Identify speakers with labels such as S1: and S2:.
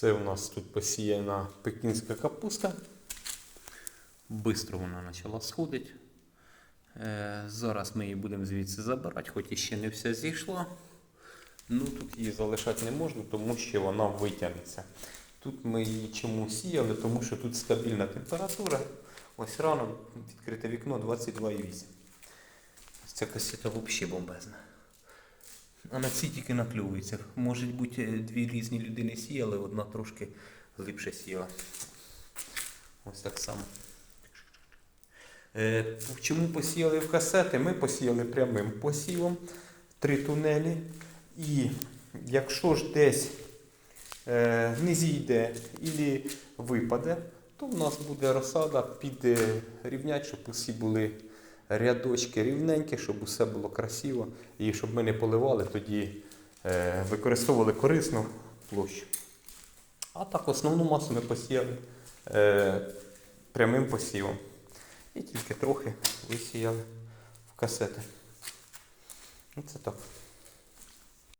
S1: Це у нас тут посіяна пекінська капуста. Бистро вона почала сходити. Е, зараз ми її будемо звідси забирати, хоч і ще не все зійшло. Ну тут її залишати не можна, тому що вона витягнеться. Тут ми її чому сіяли, тому що тут стабільна температура. Ось рано відкрите вікно 22,8. Ось Ця касета взагалі бомбезна. А на цій тільки наклюється. Може бути, е, дві різні людини сіяли, одна трошки глибше сіла. Ось так само. Е, чому посіяли в касети? Ми посіяли прямим посівом три тунелі. І якщо ж десь е, не зійде і випаде, то в нас буде розсада під рівнять, щоб усі були рядочки рівненькі, щоб усе було красиво. І щоб ми не поливали, тоді е, використовували корисну площу. А так основну масу ми посіяли е, прямим посівом. І тільки трохи висіяли в касети. Оце так.